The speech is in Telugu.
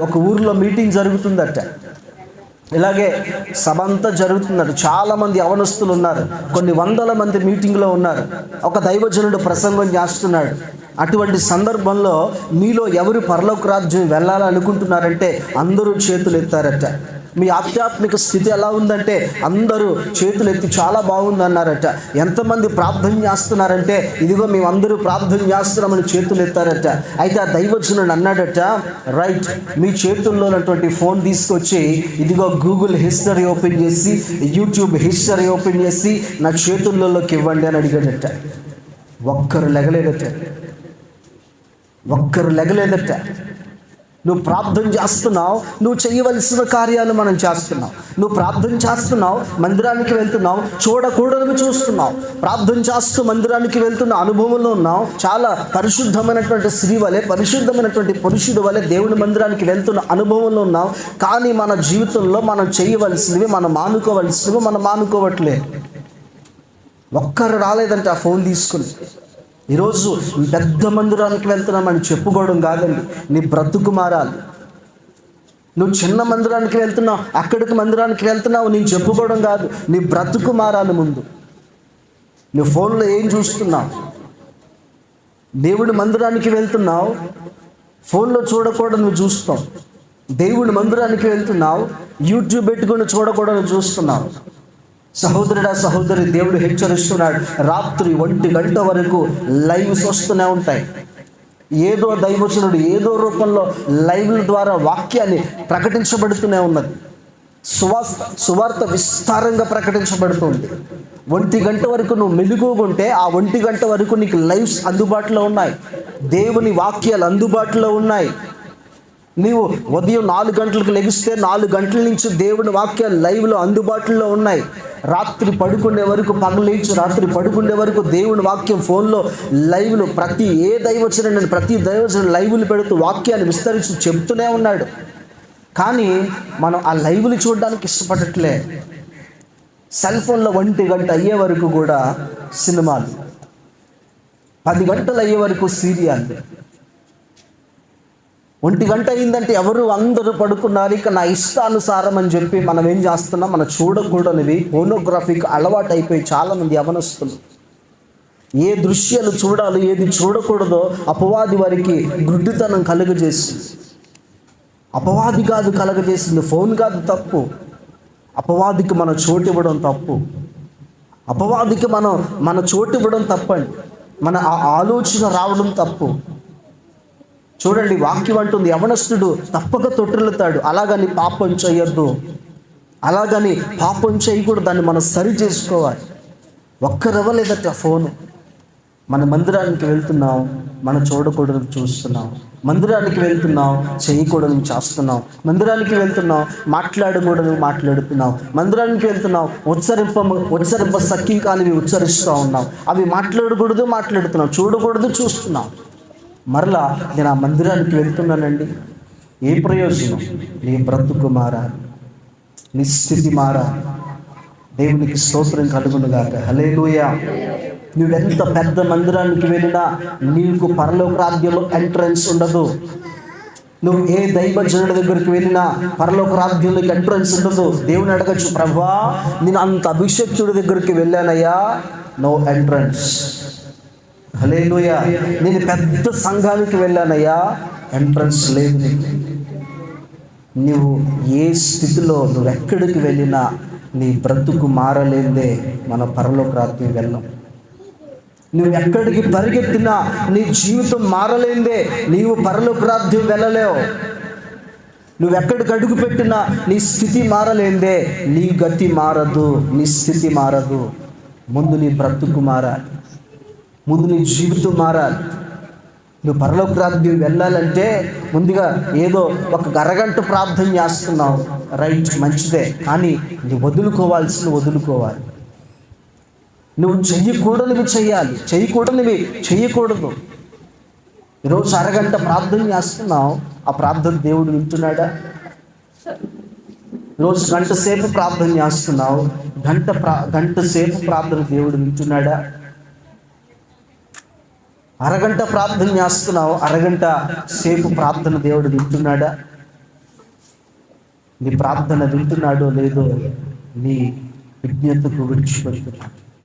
ఒక ఊర్లో మీటింగ్ జరుగుతుందట. ఇలాగే సభ అంతా జరుగుతున్నారు చాలామంది అవనస్తులు ఉన్నారు. కొన్ని వందల మంది మీటింగ్లో ఉన్నారు. ఒక దైవజనుడు ప్రసంగం చేస్తున్నాడు. అటువంటి సందర్భంలో మీలో ఎవరు పరలోక రాజ్యం వెళ్ళాలనుకుంటున్నారంటే అందరూ చేతులు ఎత్తారట మీ ఆధ్యాత్మిక స్థితి ఎలా ఉందంటే అందరూ చేతులు ఎత్తి చాలా బాగుంది అన్నారట ఎంతమంది ప్రార్థన చేస్తున్నారంటే ఇదిగో మేమందరూ ప్రార్థన చేస్తున్నామని చేతులు ఎత్తారట. అయితే ఆ దైవజనుడు అన్నాడట రైట్ మీ చేతుల్లో ఉన్నటువంటి ఫోన్ తీసుకొచ్చి ఇదిగో గూగుల్ హిస్టరీ ఓపెన్ చేసి యూట్యూబ్ హిస్టరీ ఓపెన్ చేసి నా చేతుల్లోకి ఇవ్వండి అని అడిగాడట. ఒక్కరు లెగలేదట. ఒక్కరు లెగలేదట. నువ్వు ప్రార్థన చేస్తున్నావు నువ్వు చేయవలసిన కార్యాలు మనం చేస్తున్నావు. నువ్వు ప్రార్థన చేస్తున్నావు మందిరానికి వెళ్తున్నావు చూడకూడదు చూస్తున్నావు. ప్రార్థన చేస్తూ మందిరానికి వెళ్తున్న అనుభవంలో ఉన్నావు. చాలా పరిశుద్ధమైనటువంటి స్త్రీ వలె పరిశుద్ధమైనటువంటి పురుషుడు వలె దేవుని మందిరానికి వెళ్తున్న అనుభవంలో ఉన్నావు. కానీ మన జీవితంలో మనం చేయవలసినవి మనం మానుకోవలసినవి మనం మానుకోవట్లేదు ఒక్కరు రాలేదంటే ఆ ఫోన్ తీసుకుని. ఈరోజు పెద్ద మందిరానికి వెళ్తున్నామని చెప్పుకోవడం కాదండి. నీ బ్రతుకు మారాలి. నువ్వు చిన్న మందిరానికి వెళ్తున్నావు అక్కడికి మందిరానికి వెళ్తున్నావు నేను చెప్పుకోవడం కాదు. నీ బ్రతుకు మారాలి ముందు. నువ్వు ఫోన్లో ఏం చూస్తున్నావు? దేవుడి మందిరానికి వెళ్తున్నావు ఫోన్లో చూడకూడదు నువ్వు చూస్తావు. దేవుడి మందిరానికి వెళ్తున్నావు యూట్యూబ్ పెట్టుకుని చూడకూడదు చూస్తున్నావు. సహోదరుడా సహోదరి దేవుడు హెచ్చరిస్తున్నాడు. రాత్రి ఒంటి గంట వరకు లైవ్స్ వస్తూనే ఉంటాయి. ఏదో దైవచనుడు ఏదో రూపంలో లైవ్ల ద్వారా వాక్యాన్ని ప్రకటించబడుతూనే ఉన్నది. సువార్త సువార్త విస్తారంగా ప్రకటించబడుతుంది. ఒంటి గంట వరకు నువ్వు మెలుగుకుంటే ఆ ఒంటి గంట వరకు నీకు లైవ్స్ అందుబాటులో ఉన్నాయి. దేవుని వాక్యాలు అందుబాటులో ఉన్నాయి. నీవు ఉదయం నాలుగు గంటలకు లెగిస్తే నాలుగు గంటల నుంచి దేవుని వాక్యాలు లైవ్లో అందుబాటులో ఉన్నాయి. రాత్రి పడుకునే వరకు పగలేచు రాత్రి పడుకునే వరకు దేవుని వాక్యం ఫోన్లో లైవ్లు ప్రతి ఏ దైవచన నేను ప్రతి దైవచన లైవ్లు పెడుతూ వాక్యాన్ని విస్తరిస్తూ చెప్తూనే ఉన్నాడు. కానీ మనం ఆ లైవ్లు చూడడానికి ఇష్టపడట్లే. సెల్ ఫోన్లో ఒంటి గంట అయ్యే వరకు కూడా సినిమాలు. పది గంటలు అయ్యే వరకు సీరియల్ ఒంటి గంట అయిందంటే ఎవరు అందరూ పడుకున్నారు? ఇక నా ఇష్టానుసారం అని చెప్పి మనం ఏం చేస్తున్నాం? మనం చూడకూడనివి ఫోనోగ్రఫీకి అలవాటు అయిపోయి చాలామంది అవనస్తులు. ఏ దృశ్యాలు చూడాలి ఏది చూడకూడదో అపవాది వారికి గుడ్డితనం కలుగజేసింది. అపవాది కాదు కలగజేసింది ఫోన్ కాదు తప్పు. అపవాదికి మన చోటు ఇవ్వడం తప్పు. అపవాదికి మనం మన చోటు ఇవ్వడం తప్పండి. మన ఆ ఆలోచన రావడం తప్పు. చూడండి వాక్యం అంటుంది యవనస్తుడు తప్పక తొట్టిల్లుతాడు అలాగని పాపం చేయొద్దు. అలాగని పాపం చేయకూడదు దాన్ని మనం సరి చేసుకోవాలి. ఒక్కరవ్వలేదట ఫోను. మన మందిరానికి వెళ్తున్నాం మనం చూడకూడదు చూస్తున్నాం. మందిరానికి వెళ్తున్నాం చేయకూడదు చేస్తున్నాం. మందిరానికి వెళ్తున్నాం మాట్లాడకూడదు మాట్లాడుతున్నాం. మందిరానికి వెళ్తున్నాం ఉచ్చరింప ఉచ్చరింప సఖ్యం కానివి ఉచ్చరిస్తూ ఉన్నాం. అవి మాట్లాడకూడదు మాట్లాడుతున్నాం చూడకూడదు చూస్తున్నాం. మరలా నేను ఆ మందిరానికి వెళ్తున్నానండి. ఏ ప్రయోజనం? నీ బ్రతుకు మారా. నీ స్థితి మారా. దేవునికి స్తోత్రం కలుగునుగాక. హలేలుయా నువ్వెంత పెద్ద మందిరానికి వెళ్ళినా నీకు పరలోక రాజ్యంలో ఎంట్రన్స్ ఉండదు. నువ్వు ఏ దైవజనుడి దగ్గరికి వెళ్ళినా పరలోక రాజ్యంలోకి ఎంట్రన్స్ ఉండదు. దేవుని అడగచ్చు ప్రభా నేను అంత అభిషక్తుడి దగ్గరికి వెళ్ళానయ్యా. నో ఎంట్రన్స్ హలేలుయా నేను పెద్ద సంఘానికి వెళ్ళానయ్యా. ఎంట్రన్స్ లేదు నీకు. నువ్వు ఏ స్థితిలో నువ్వు ఎక్కడికి వెళ్ళినా నీ బ్రతుకు మారలేదే. మన పరలోక రాత్రి వెళ్ళం. నువ్వు ఎక్కడికి పరిగెత్తినా నీ జీవితం మారలేందే. నీవు పరలోక రాజ్యం వెళ్ళలేవు. నువ్వు ఎక్కడికి అడుగు పెట్టినా నీ స్థితి మారలేందే. నీ గతి మారదు నీ స్థితి మారదు. ముందు నీ బ్రతుకు మారాలి. ముందు నీ జీవితం మారాలి. నువ్వు పరలోక రాజ్యం వెళ్ళాలంటే ముందుగా ఏదో ఒక అరగంట ప్రార్థన చేస్తున్నావు. రైట్ మంచిదే. కానీ నువ్వు వదులుకోవాల్సిన వదులుకోవాలి. నువ్వు చెయ్యకూడనివి చేయాలి చేయకూడనివి చేయకూడదు ఈరోజు అరగంట ప్రార్థన చేస్తున్నావు. ఆ ప్రార్థన దేవుడు వింటున్నాడా? రోజు గంట సేపు ప్రార్థన చేస్తున్నావు. గంట ప్రా గంట సేపు ప్రార్థన దేవుడు వింటున్నాడా? అరగంట ప్రార్థన చేస్తున్నావు అరగంట సేపు ప్రార్థన దేవుడు వింటున్నాడా? నీ ప్రార్థన వింటున్నాడో లేదో నీ విజ్ఞతకు విడిచిపెడుతున్నాడు